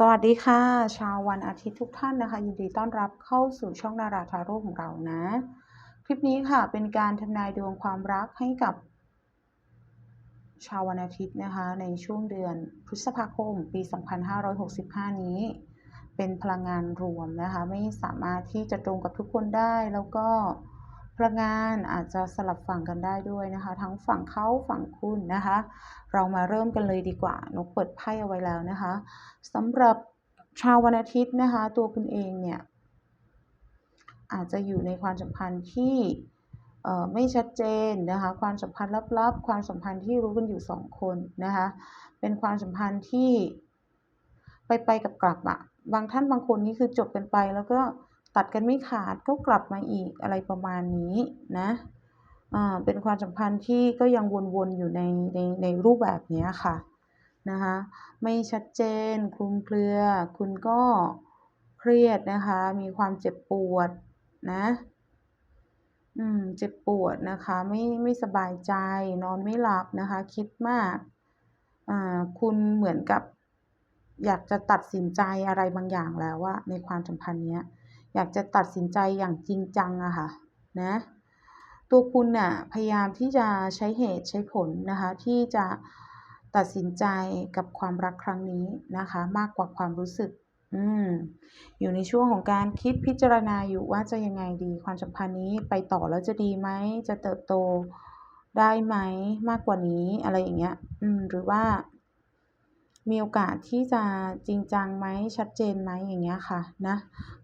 สวัสดีค่ะ ชาววันอาทิตย์ทุกท่านนะคะ ยินดีต้อนรับเข้าสู่ช่องนาราทาโร่ของเรานะ คลิปนี้ค่ะเป็นการทำนายดวงความรักให้กับ ชาววันอาทิตย์นะคะ ในช่วงเดือนพฤษภาคม ปี 2565 นี้ เป็นพลังงานรวมนะคะ ไม่สามารถที่จะตรงกับทุกคนได้แล้วก็ พลังงานอาจจะสลับฝั่งกันได้ด้วยนะคะ ทั้งฝั่งเขาฝั่งคุณนะคะ เรามาเริ่มกันเลยดีกว่านกเปิดไพ่เอาไว้แล้วนะคะสำหรับชาววันอาทิตย์นะคะ ตัวคุณเองเนี่ยอาจจะอยู่ในความสัมพันธ์ที่ไม่ชัดเจนนะคะความสัมพันธ์ลับๆ ความสัมพันธ์ที่รู้กันอยู่สองคนนะคะเป็นความสัมพันธ์ที่ไปไปกับกลับอะบางท่านบางคนนี่คือจบกันไปแล้วก็ ตัดกันไม่ขาดก็กลับมาอีกอะไรประมาณนี้นะเป็นความสัมพันธ์ที่ก็ยังวนๆอยู่ในในในรูปแบบนี้ค่ะนะคะไม่ชัดเจนคลุมเครือ คุณก็เครียดนะคะ มีความเจ็บปวดนะอืมเจ็บปวดนะคะ ไม่ไม่สบายใจนอนไม่หลับนะคะ คิดมากอ่าคุณเหมือนกับ อยากจะตัดสินใจอะไรบางอย่างแล้วว่าในความสัมพันธ์เนี้ย อยากจะตัดสินใจอย่างจริงจังอะค่ะนะตัวคุณน่ะพยายามที่จะใช้เหตุใช้ผลนะคะที่จะตัดสินใจกับความรักครั้งนี้นะคะมากกว่าความรู้สึกอืมอยู่ในช่วงของการคิดพิจารณาอยู่ว่าจะยังไงดีความสัมพันธ์นี้ไปต่อแล้วจะดีไหมจะเติบโตได้ไหมมากกว่านี้อะไรอย่างเงี้ยอืมหรือว่า มีโอกาสที่จะจริงจังไหมชัดเจนไหมอย่างเงี้ยค่ะนะ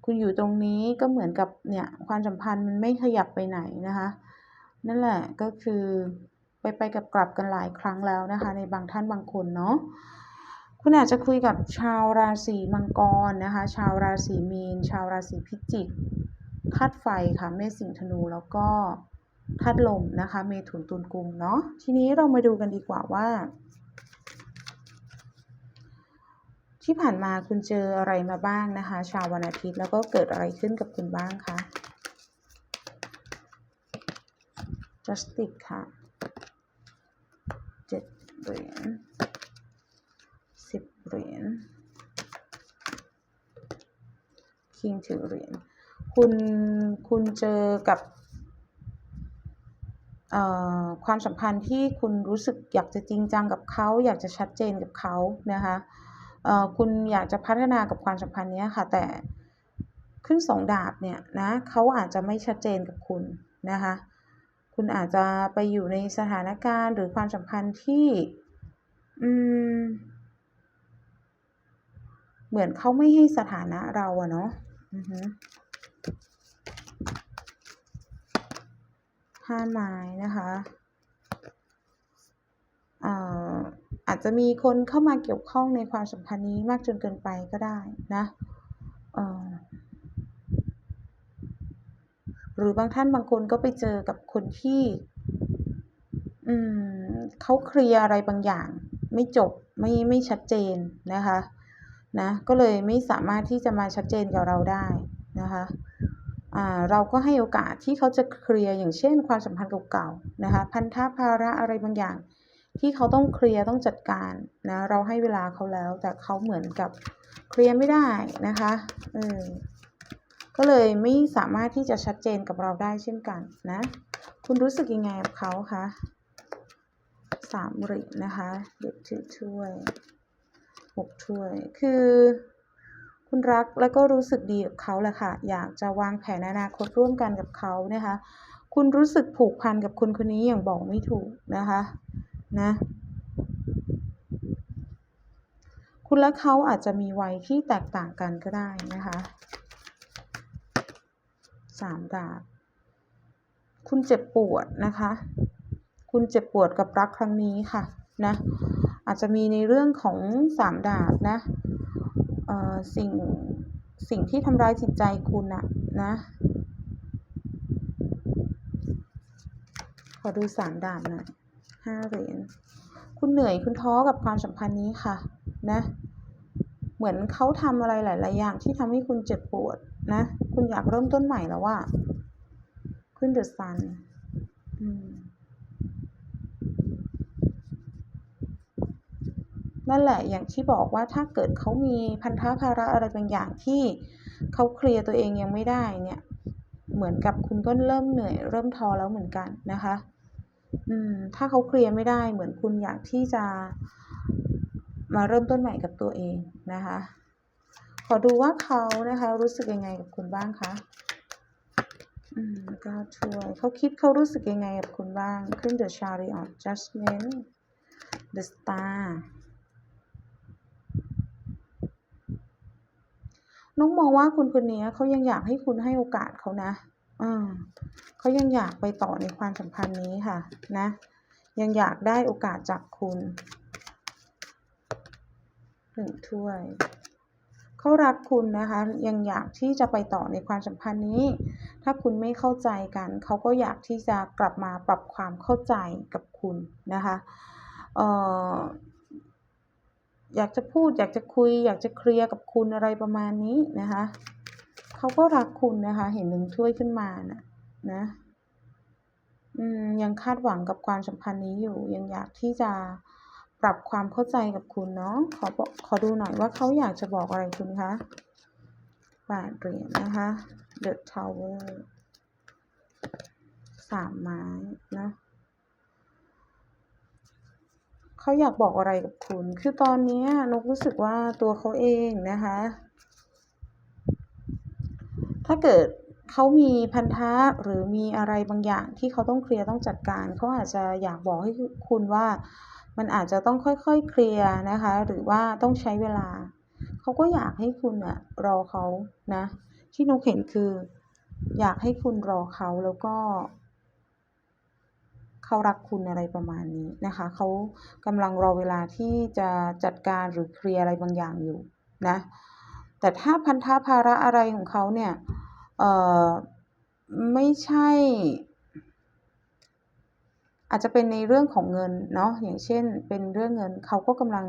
คุณอยู่ตรงนี้ก็เหมือนกับเนี่ยความสัมพันธ์มันไม่ขยับไปไหนนะคะ นั่นแหละก็คือไปไปกับกลับกันหลายครั้งแล้วนะคะ ในบางท่านบางคนเนาะคุณอาจจะคุยกับชาวราศีมังกรนะคะ ชาวราศีมีน ชาวราศีพิจิกธาตุไฟค่ะเมษสิงธนูแล้วก็ธาตุลมนะคะ เมถุนตุลกุมเนาะทีนี้เรามาดูกันดีกว่าว่า ที่ผ่านมาคุณเจออะไรมาบ้างนะคะ ชาววันอาทิตย์แล้วก็เกิดอะไรขึ้นกับคุณบ้างคะ justice ค่ะเจ็ดเหรียญสิบเหรียญคิงถือเหรียญคุณคุณเจอกับความสัมพันธ์ที่คุณรู้สึกอยากจะจริงจังกับเขา อยากจะชัดเจนกับเขานะคะ คุณอยากจะพัฒนากับความสัมพันธ์นี้ค่ะ แต่ขึ้นสองดาบเนี่ยนะเขาอาจจะไม่ชัดเจนกับคุณนะคะ คุณอาจจะไปอยู่ในสถานการณ์หรือความสัมพันธ์ที่อืมเหมือนเขาไม่ให้สถานะเราอะเนาะห้าไม้นะคะอ่า อาจจะมีคนเข้ามาเกี่ยวข้องในความสัมพันธ์นี้มากจนเกินไปก็ได้นะหรือบางท่านบางคนก็ไปเจอกับคนที่ อืมเขาเคลียร์อะไรบางอย่าง ไม่จบไม่ไม่ชัดเจนนะคะนะก็เลยไม่สามารถที่จะมาชัดเจนกับเราได้นะคะเราก็ให้โอกาสที่เขาจะเคลียร์อย่างเช่น ความสัมพันธ์เก่าๆนะคะพันธะภาระอะไรบางอย่าง ที่เขาต้องเคลียร์ต้องจัดการนะเราให้เวลาเขาแล้ว แต่เขาเหมือนกับเคลียร์ไม่ได้นะคะเออก็เลยไม่สามารถที่จะชัดเจนกับเราได้เช่นกันนะ คุณรู้สึกยังไงกับเขาคะสามหรินะคะ เด็กถือถ้วยหกถ้วย คือ คุณรักแล้วก็รู้สึกดีกับเขาแหละค่ะ อยากจะวางแผนอนาคตร่วมกันกับเขานะคะ คุณรู้สึกผูกพันกับคนคนนี้อย่างบอกไม่ถูกนะคะ นะ คุณและเขาอาจจะมีวัยที่แตกต่างกันก็ได้นะคะสามดาบคุณเจ็บปวดนะคะ คุณเจ็บปวดกับรักครั้งนี้ค่ะนะอาจจะมีในเรื่องของสามดาบนะสิ่งสิ่งที่ทำร้ายจิตใจคุณอะนะขอดูสามดาบหน่อย ห้าเหรียญคุณเหนื่อยคุณท้อกับความสัมพันธ์นี้ค่ะ นะ เหมือนเขาทำอะไรหลาย ๆ อย่างที่ทำให้คุณเจ็บปวดนะ คุณอยากเริ่มต้นใหม่แล้วว่าขึ้นเดือะซันนั่นแหละอย่างที่บอกว่าถ้าเกิดเขามีพันธะภาระอะไรบางอย่างที่เขาเคลียร์ตัวเองยังไม่ได้เนี่ย เหมือนกับคุณก็เริ่มเหนื่อย เริ่มท้อแล้วเหมือนกันนะคะ อืม ถ้าเขาเคลียร์ไม่ได้เหมือนคุณอยากที่จะ มาเริ่มต้นใหม่กับตัวเองนะคะ ขอดูว่าเขานะคะ รู้สึกยังไงกับคุณบ้างคะอืมก็ช่วยเขาคิดเขารู้สึกยังไงกับคุณบ้าง ขึ้น The Chariot Judgment The Star น้องมองว่าคุณคนนี้เขายังอยากให้คุณให้โอกาสเขานะ อ่าเขายังอยากไปต่อในความสัมพันธ์นี้ค่ะ นะ ยังอยากได้โอกาสจากคุณหนึ่งถ้วยเขารักคุณนะคะ ยังอยากที่จะไปต่อในความสัมพันธ์นี้ ถ้าคุณไม่เข้าใจกัน เขาก็อยากที่จะกลับมาปรับความเข้าใจกับคุณนะคะเอ่ออยากจะพูดอยากจะคุย อยากจะเคลียร์กับคุณอะไรประมาณนี้นะคะ เขาก็รักคุณนะคะ เห็นหนึ่งถ้วยขึ้นมานะนะอืมยังคาดหวังกับความสัมพันธ์นี้อยู่ ยังอยากที่จะปรับความเข้าใจกับคุณเนาะขอขอดูหน่อยว่าเขาอยากจะบอกอะไรคุณคะแปดเหรียญนะคะ The Tower สามไม้นะเขาอยากบอกอะไรกับคุณ คือตอนนี้นกรู้สึกว่าตัวเขาเองนะคะ ถ้าเกิดเขามีพันธะหรือมีอะไรบางอย่างที่เขาต้องเคลียร์ต้องจัดการ เขาอาจจะอยากบอกให้คุณว่ามันอาจจะต้องค่อยๆเคลียร์นะคะ หรือว่าต้องใช้เวลา เขาก็อยากให้คุณอะรอเขานะ ที่นกเห็นคือ อยากให้คุณรอเขาแล้วก็เขารักคุณอะไรประมาณนี้นะคะ เขากำลังรอเวลาที่จะจัดการหรือเคลียร์อะไรบางอย่างอยู่นะ แต่ถ้าพันธะภาระอะไรของเขาเนี่ยเออไม่ใช่ อาจจะเป็นในเรื่องของเงินเนาะอย่างเช่นเป็นเรื่องเงินเขาก็กำลัง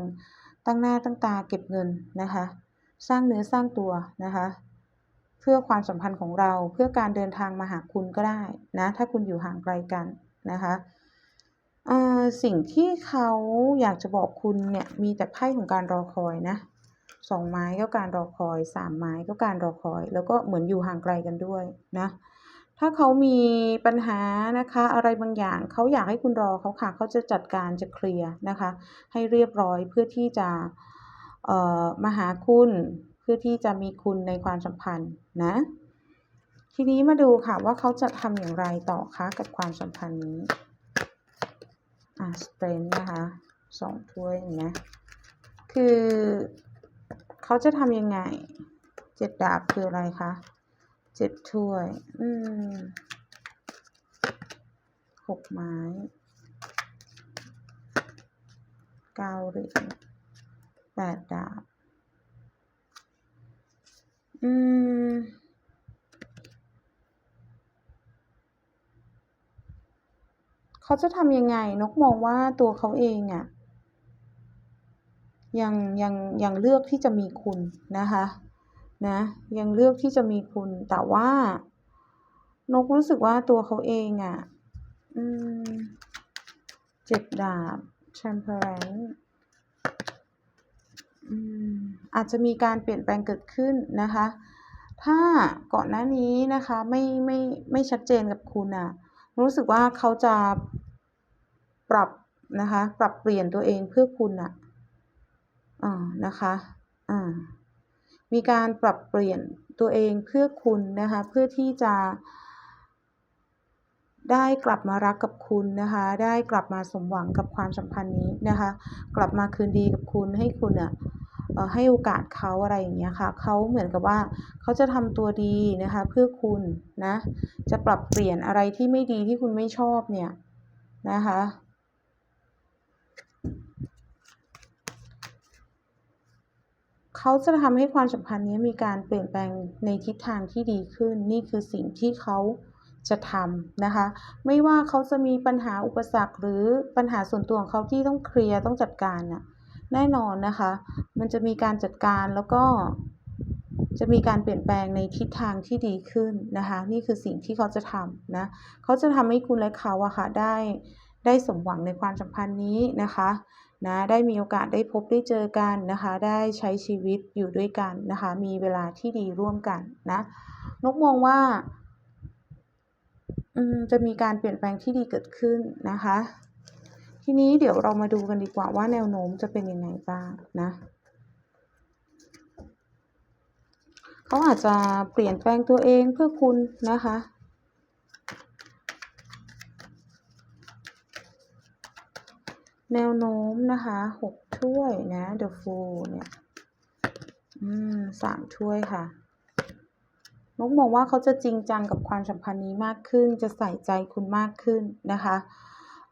ตั้งหน้าตั้งตาเก็บเงินนะคะ สร้างเนื้อสร้างตัวนะคะ เพื่อความสัมพันธ์ของเราเพื่อการเดินทางมาหาคุณก็ได้นะถ้าคุณอยู่ห่างไกลกันนะคะสิ่งที่เขาอยากจะบอกคุณเนี่ยมีแต่ไพ่ของการรอคอยนะ สองไม้ก็การรอคอยสามไม้ก็การรอคอย แล้วก็เหมือนอยู่ห่างไกลกันด้วยนะถ้าเขามีปัญหานะคะ อะไรบางอย่างเขาอยากให้คุณรอเขาค่ะเขาจะจัดการจะเคลียร์นะคะ ให้เรียบร้อยเพื่อที่จะมาหาคุณเพื่อที่จะมีคุณในความสัมพันธ์นะ ทีนี้มาดูค่ะว่าเขาจะทำอย่างไรต่อคะกับความสัมพันธ์นี้อ่า Strength นะคะสองถ้วยนไหมคือ เขาจะทำยังไง เจ็ดดาบคืออะไรคะเจ็ดถ้วย อืมหกไม้เก้าเหรียญแปดดาบ อืมเขาจะทำยังไง นกมองว่าตัวเขาเองอะ ยังยังยังเลือกที่จะมีคุณนะคะนะยังเลือกที่จะมีคุณแต่ว่านกรู้สึกว่าตัวเขาเองอะอืมเจ็ดดาบ Temperance อืมอาจจะมีการเปลี่ยนแปลงเกิดขึ้นนะคะ ถ้าก่อนหน้านี้นะคะไม่ไม่ไม่ชัดเจนกับคุณอะรู้สึกว่าเขาจะปรับนะคะ ปรับเปลี่ยนตัวเองเพื่อคุณอะ อ่านะคะอ่ามีการปรับเปลี่ยนตัวเองเพื่อคุณนะคะ เพื่อที่จะ ได้กลับมารักกับคุณนะคะ ได้กลับมาสมหวังกับความสัมพันธ์นี้นะคะ กลับมาคืนดีกับคุณให้คุณอะเอ่อให้โอกาสเขาอะไรอย่างเงี้ยค่ะ เขาเหมือนกับว่าเขาจะทำตัวดีนะคะ เพื่อคุณนะ จะปรับเปลี่ยนอะไรที่ไม่ดีที่คุณไม่ชอบเนี่ยนะคะ เขาจะทำให้ความสัมพันธ์นี้มีการเปลี่ยนแปลงในทิศทางที่ดีขึ้น นี่คือสิ่งที่เขาจะทำนะคะ ไม่ว่าเขาจะมีปัญหาอุปสรรคหรือปัญหาส่วนตัวของเขาที่ต้องเคลียร์ต้องจัดการน่ะแน่นอนนะคะ มันจะมีการจัดการแล้วก็จะมีการเปลี่ยนแปลงในทิศทางที่ดีขึ้นนะคะ นี่คือสิ่งที่เขาจะทำนะเขาจะทำให้คุณและเขาอะค่ะได้ได้สมหวังในความสัมพันธ์นี้นะคะ นะได้มีโอกาสได้พบได้เจอกันนะคะ ได้ใช้ชีวิตอยู่ด้วยกันนะคะ มีเวลาที่ดีร่วมกันนะนกมองว่าจะมีการเปลี่ยนแปลงที่ดีเกิดขึ้นนะคะ ทีนี้เดี๋ยวเรามาดูกันดีกว่าว่าแนวโน้มจะเป็นยังไงบ้างนะเขาอาจจะเปลี่ยนแปลงตัวเองเพื่อคุณนะคะ แนวโน้มนะคะหกถ้วยนะ The Fool เนี่ยอืมสามถ้วยค่ะนกมองว่าเขาจะจริงจังกับความสัมพันธ์นี้มากขึ้น จะใส่ใจคุณมากขึ้นนะคะ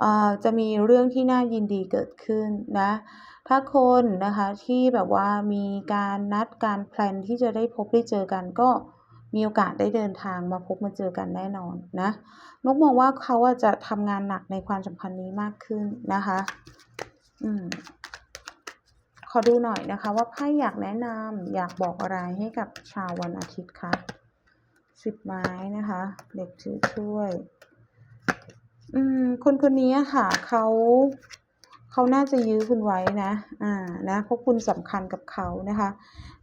เออจะมีเรื่องที่น่ายินดีเกิดขึ้นนะ ถ้าคนนะคะที่แบบว่ามีการนัดการแพลนที่จะได้พบได้เจอกันก็ มีโอกาสได้เดินทางมาพบมาเจอกันแน่นอนนะนกมองว่าเขาอะจะทำงานหนักในความสัมพันธ์นี้มากขึ้นนะคะ อืมขอดูหน่อยนะคะ ว่าไพ่อยากแนะนำอยากบอกอะไรให้กับชาววันอาทิตย์คะสิบไม้นะคะ เด็กถือถ้วย อืม คนคนนี้ค่ะเขาเขาน่าจะยื้อคุณไว้นะ อ่า นะ เพราะคุณสำคัญกับเขานะคะ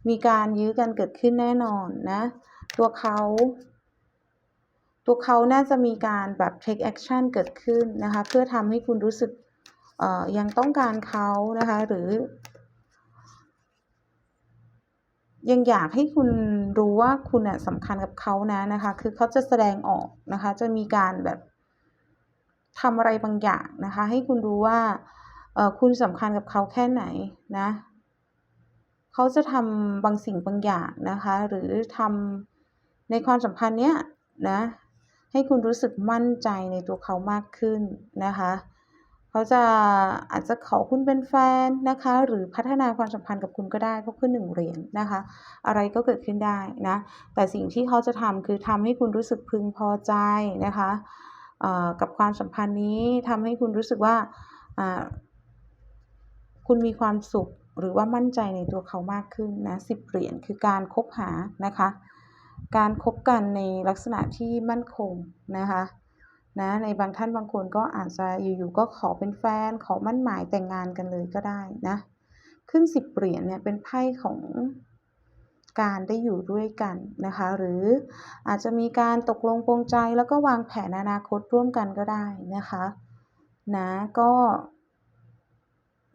มีการยื้อกันเกิดขึ้นแน่นอนนะ ตัวเขา ตัวเขาน่าจะมีการแบบ take action เกิดขึ้นนะคะ เพื่อทำให้คุณรู้สึกเอ่อยังต้องการเขานะคะ หรือ ยังอยากให้คุณรู้ว่าคุณน่ะสำคัญกับเขานะนะคะ คือเขาจะแสดงออกนะคะ จะมีการแบบทำอะไรบางอย่างนะคะ ให้คุณรู้ว่าเอ่อคุณสำคัญกับเขาแค่ไหนนะ เขาจะทำบางสิ่งบางอย่างนะคะ หรือทำ ในความสัมพันธ์เนี้ยนะให้คุณรู้สึกมั่นใจในตัวเขามากขึ้นนะคะเขาจะอาจจะขอคุณเป็นแฟนนะคะ หรือพัฒนาความสัมพันธ์กับคุณก็ได้เพราะขึ้นหนึ่งเหรียญนะคะ อะไรก็เกิดขึ้นได้นะ แต่สิ่งที่เขาจะทำคือทำให้คุณรู้สึกพึงพอใจนะคะกับความสัมพันธ์นี้ทำให้คุณรู้สึกว่าอ่าคุณมีความสุขหรือว่ามั่นใจในตัวเขามากขึ้นนะสิบเหรียญคือการคบหานะคะ การคบกันในลักษณะที่มั่นคงนะคะนะในบางท่านบางคนก็อาจจะอยู่ๆก็ขอเป็นแฟนขอมั่นหมายแต่งงานกันเลยก็ได้นะขึ้นสิบเหรียญเนี่ยเป็นไพ่ของการได้อยู่ด้วยกันนะคะหรืออาจจะมีการตกลงปลงใจแล้วก็วางแผนอนาคตร่วมกันก็ได้นะคะนะก็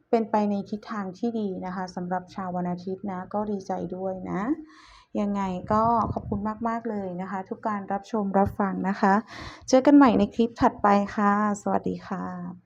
เป็นไปในทิศทางที่ดีนะคะสำหรับชาววันอาทิตย์นะก็ดีใจด้วยนะ ยังไงก็ขอบคุณมาก ๆ เลยนะคะ ทุกการรับชมรับฟังนะคะ เจอกันใหม่ในคลิปถัดไปค่ะ สวัสดีค่ะ